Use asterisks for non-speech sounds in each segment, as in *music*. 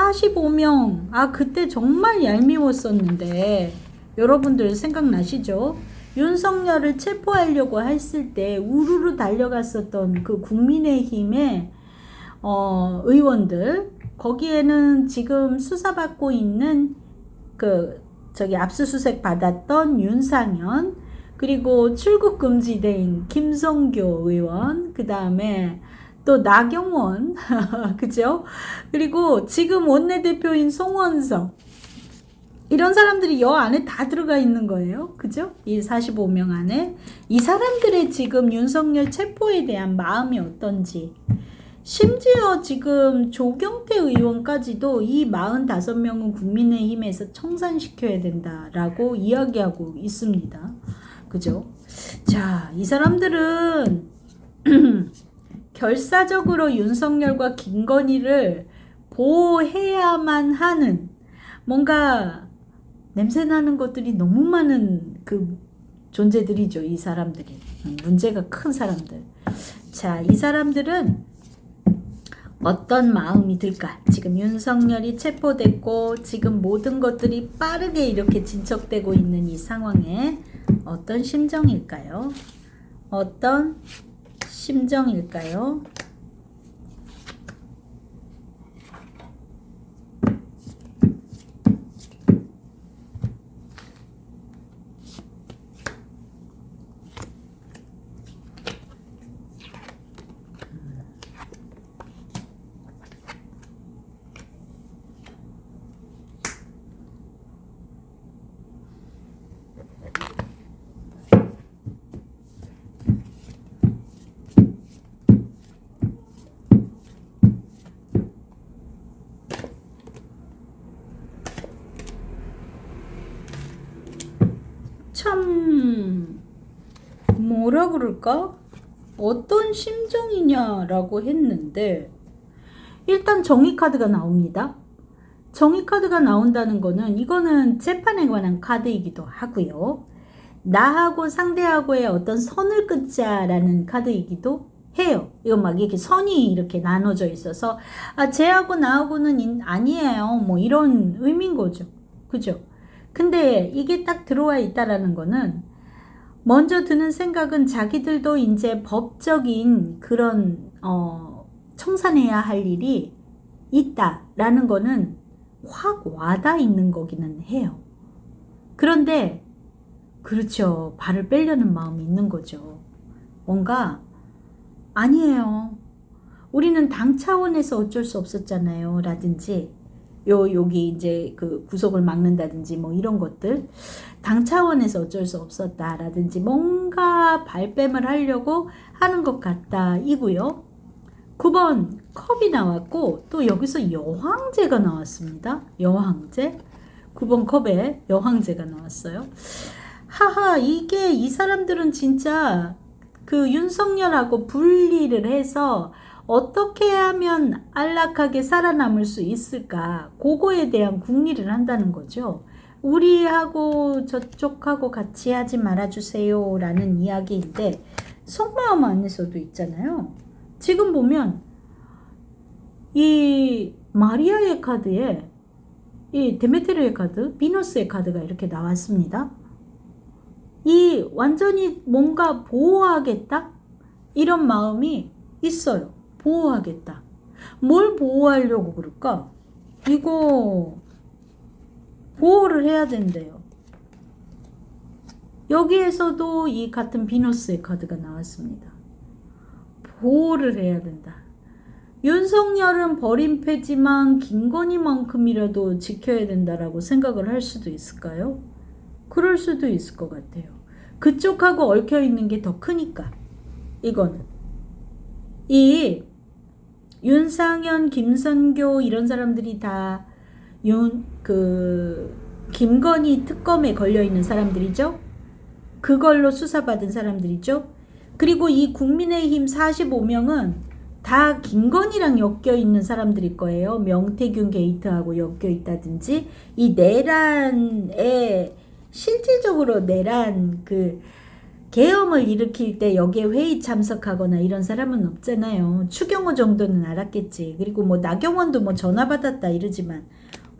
45명. 아, 그때 정말 얄미웠었는데. 여러분들 생각나시죠? 윤석열을 체포하려고 했을 때 우르르 달려갔었던 그 국민의힘의 어, 의원들 거기에는 지금 수사받고 있는 그 저기 압수수색 받았던 윤상현 그리고 출국 금지된 김성교 의원 그 다음에 또 나경원 *laughs* 그죠? 그리고 지금 원내대표인 송원석 이런 사람들이 여 안에 다 들어가 있는 거예요. 그죠? 이 45명 안에. 이 사람들의 지금 윤석열 체포에 대한 마음이 어떤지. 심지어 지금 조경태 의원까지도 이 45명은 국민의힘에서 청산시켜야 된다라고 이야기하고 있습니다. 그죠? 자, 이 사람들은 *clears throat* 결사적으로 윤석열과 김건희를 보호해야만 하는 뭔가 냄새 나는 것들이 너무 많은 그 존재들이죠. 이 사람들이. 음, 문제가 큰 사람들. 자, 이 사람들은 어떤 마음이 들까? 지금 윤석열이 체포됐고 지금 모든 것들이 빠르게 이렇게 진척되고 있는 이 상황에 어떤 심정일까요? 어떤 심정일까요? 참 뭐라 그럴까? 어떤 심정이냐라고 했는데 일단 정의 카드가 나옵니다. 정의 카드가 나온다는 거는 이거는 재판에 관한 카드이기도 하고요. 나하고 상대하고의 어떤 선을 끊자라는 카드이기도 해요. 이거 막 이렇게 선이 이렇게 나눠져 있어서 아 쟤하고 나하고는 인- 아니에요. 뭐 이런 의미인 거죠. 그죠? 근데 이게 딱 들어와 있다라는 거는 먼저 드는 생각은 자기들도 이제 법적인 그런 어 청산해야 할 일이 있다라는 거는 확 와닿아 있는 거기는 해요. 그런데 그렇죠. 발을 빼려는 마음이 있는 거죠. 뭔가 아니에요. 우리는 당 차원에서 어쩔 수 없었잖아요. 라든지 요 여기 이제 그 구속을 막는다든지 뭐 이런 것들 당 차원에서 어쩔 수 없었다라든지 뭔가 발뺌을 하려고 하는 것 같다 이고요. 9번 컵이 나왔고 또 여기서 여황제가 나왔습니다. 여황제 9번 컵에 여황제가 나왔어요. 하하 이게 이 사람들은 진짜 그 윤석열하고 분리를 해서 어떻게 하면 안락하게 살아남을 수 있을까? 그거에 대한 궁리를 한다는 거죠. 우리하고 저쪽하고 같이 하지 말아주세요. 라는 이야기인데, 속마음 안에서도 있잖아요. 지금 보면, 이 마리아의 카드에 이 데메테르의 카드, 비너스의 카드가 이렇게 나왔습니다. 이 완전히 뭔가 보호하겠다? 이런 마음이 있어요. 보호하겠다. 뭘 보호하려고 그럴까? 이거 보호를 해야 된대요. 여기에서도 이 같은 비너스의 카드가 나왔습니다. 보호를 해야 된다. 윤석열은 버린 패지만 김건희만큼이라도 지켜야 된다라고 생각을 할 수도 있을까요? 그럴 수도 있을 것 같아요. 그쪽하고 얽혀 있는 게 더 크니까. 이거는. 이 윤상현, 김선교 이런 사람들이 다 윤, 그, 김건희 특검에 걸려 있는 사람들이죠. 그걸로 수사받은 사람들이죠. 그리고 이 국민의힘 45명은 다 김건희랑 엮여 있는 사람들일 거예요. 명태균 게이트하고 엮여 있다든지 이 내란에 실질적으로 내란 그 계엄을 일으킬 때 여기에 회의 참석하거나 이런 사람은 없잖아요. 추경호 정도는 알았겠지. 그리고 뭐 나경원도 뭐 전화 받았다 이러지만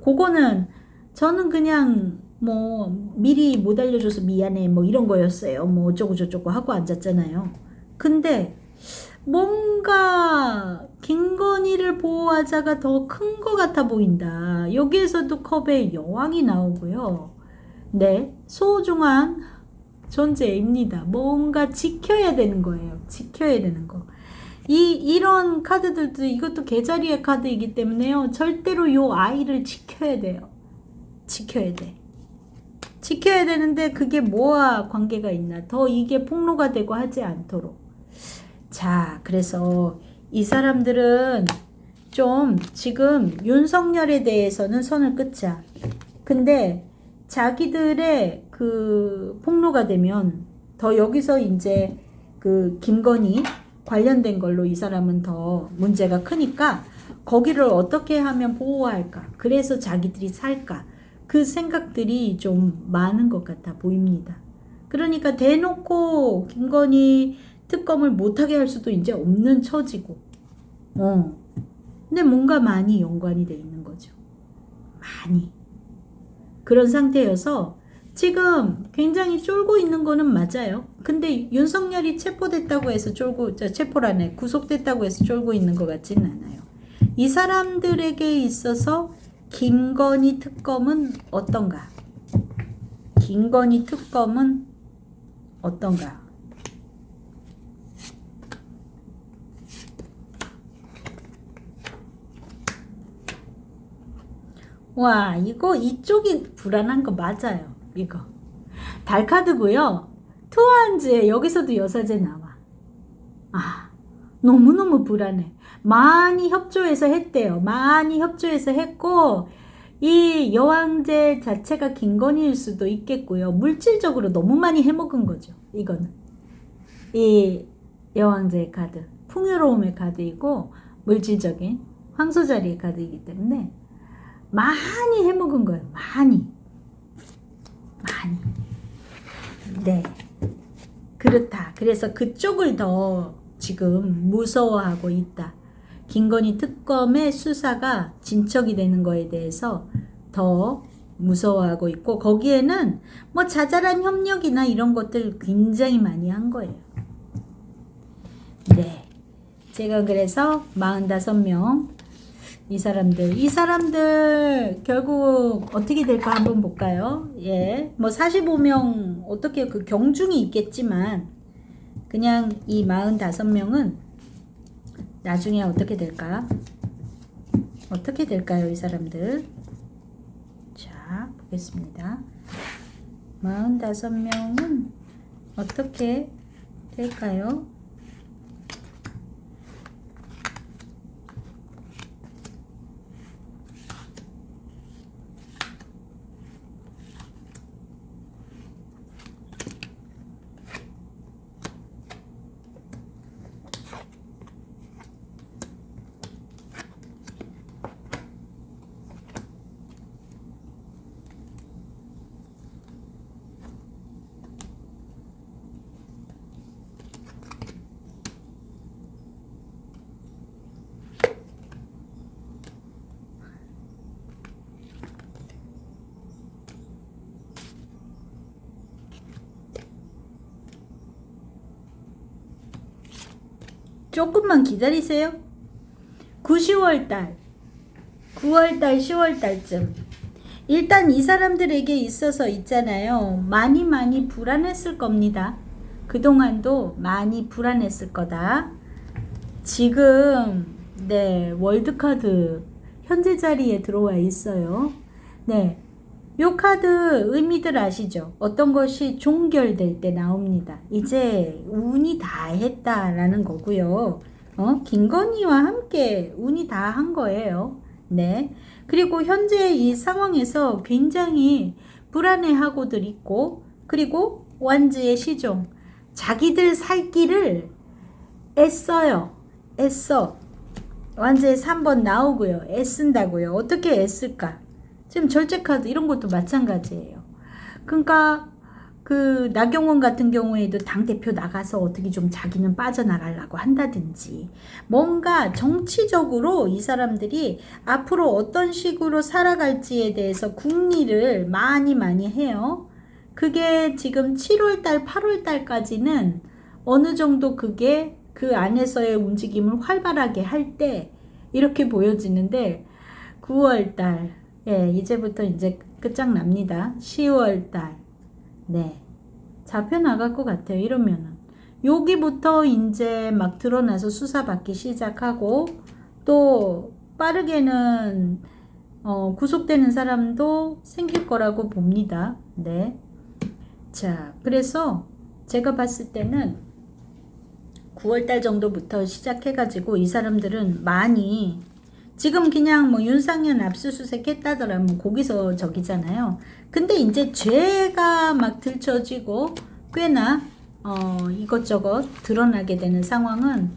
그거는 저는 그냥 뭐 미리 못 알려줘서 미안해 뭐 이런 거였어요. 뭐 어쩌고 저쩌고 하고 앉았잖아요. 근데 뭔가 김건희를 보호하자가 더 큰 것 같아 보인다. 여기에서도 컵에 여왕이 나오고요. 네, 소중한 존재입니다. 뭔가 지켜야 되는 거예요. 지켜야 되는 거. 이 이런 카드들도 이것도 개자리의 카드이기 때문에요. 절대로 요 아이를 지켜야 돼요. 지켜야 돼. 지켜야 되는데 그게 뭐와 관계가 있나? 더 이게 폭로가 되고 하지 않도록. 자, 그래서 이 사람들은 좀 지금 윤석열에 대해서는 선을 끄자. 근데 자기들의 그 폭로가 되면 더 여기서 이제 그 김건희 관련된 걸로 이 사람은 더 문제가 크니까 거기를 어떻게 하면 보호할까? 그래서 자기들이 살까? 그 생각들이 좀 많은 것 같아 보입니다. 그러니까 대놓고 김건희 특검을 못하게 할 수도 이제 없는 처지고, 어. 근데 뭔가 많이 연관이 돼 있는 거죠. 많이. 그런 상태여서 지금 굉장히 쫄고 있는 거는 맞아요. 근데 윤석열이 체포됐다고 해서 쫄고, 저 체포라네, 구속됐다고 해서 쫄고 있는 것 같지는 않아요. 이 사람들에게 있어서 김건희 특검은 어떤가? 김건희 특검은 어떤가? 와, 이거 이쪽이 불안한 거 맞아요. 이거. 달카드고요. 투한즈에 여기서도 여사제 나와. 아, 너무너무 불안해. 많이 협조해서 했대요. 많이 협조해서 했고, 이 여왕제 자체가 김건희일 수도 있겠고요. 물질적으로 너무 많이 해먹은 거죠. 이거는. 이 여왕제 카드. 풍요로움의 카드이고, 물질적인 황소자리의 카드이기 때문에, 많이 해 먹은 거예요. 많이. 많이. 네. 그렇다. 그래서 그쪽을 더 지금 무서워하고 있다. 김건희 특검의 수사가 진척이 되는 거에 대해서 더 무서워하고 있고 거기에는 뭐 자잘한 협력이나 이런 것들 굉장히 많이 한 거예요. 네. 제가 그래서 45명 이 사람들, 이 사람들 결국 어떻게 될까 한번 볼까요? 예, 뭐 45명 어떻게 그 경중이 있겠지만 그냥 이 45명은 나중에 어떻게 될까? 어떻게 될까요, 이 사람들? 자, 보겠습니다. 45명은 어떻게 될까요? 조금만 기다리세요. 9, 10월 달, 9월 달, 10월 달쯤. 일단 이 사람들에게 있어서 있잖아요. 많이 많이 불안했을 겁니다. 그동안도 많이 불안했을 거다. 지금, 네, 월드카드 현재 자리에 들어와 있어요. 네. 요 카드 의미들 아시죠? 어떤 것이 종결될 때 나옵니다. 이제 운이 다 했다라는 거고요. 어? 김건희와 함께 운이 다 한 거예요. 네. 그리고 현재 이 상황에서 굉장히 불안해하고들 있고, 그리고 완지의 시종. 자기들 살 길을 애써요. 애써. 완지의 3번 나오고요. 애쓴다고요. 어떻게 애쓸까? 지금 절제 카드 이런 것도 마찬가지예요. 그러니까 그 나경원 같은 경우에도 당 대표 나가서 어떻게 좀 자기는 빠져나가려고 한다든지 뭔가 정치적으로 이 사람들이 앞으로 어떤 식으로 살아갈지에 대해서 궁리를 많이 많이 해요. 그게 지금 7월 달, 8월 달까지는 어느 정도 그게 그 안에서의 움직임을 활발하게 할 때 이렇게 보여지는데 9월 달, 예, 이제부터 이제 끝장납니다. 10월 달, 네. 잡혀 나갈 것 같아요. 이러면은. 여기부터 이제 막 드러나서 수사받기 시작하고 또 빠르게는 어, 구속되는 사람도 생길 거라고 봅니다. 네. 자, 그래서 제가 봤을 때는 9월달 정도부터 시작해가지고 이 사람들은 많이 지금 그냥 뭐 윤상현 압수수색 했다더라면 거기서 저기잖아요. 근데 이제 죄가 막 들춰지고 꽤나 어 이것저것 드러나게 되는 상황은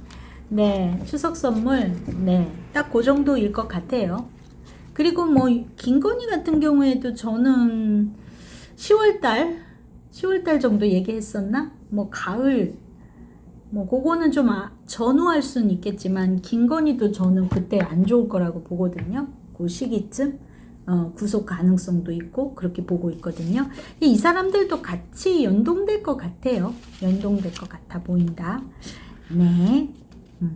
네 추석 선물 네딱 그 정도일 것 같아요. 그리고 뭐 김건희 같은 경우에도 저는 10월달 10월달 정도 얘기했었나? 뭐 가을 뭐 그거는 좀 아, 전후할 수는 있겠지만 김건희도 저는 그때 안 좋을 거라고 보거든요. 그 시기쯤 어, 구속 가능성도 있고 그렇게 보고 있거든요. 이 사람들도 같이 연동될 것 같아요. 연동될 것 같아 보인다. 네.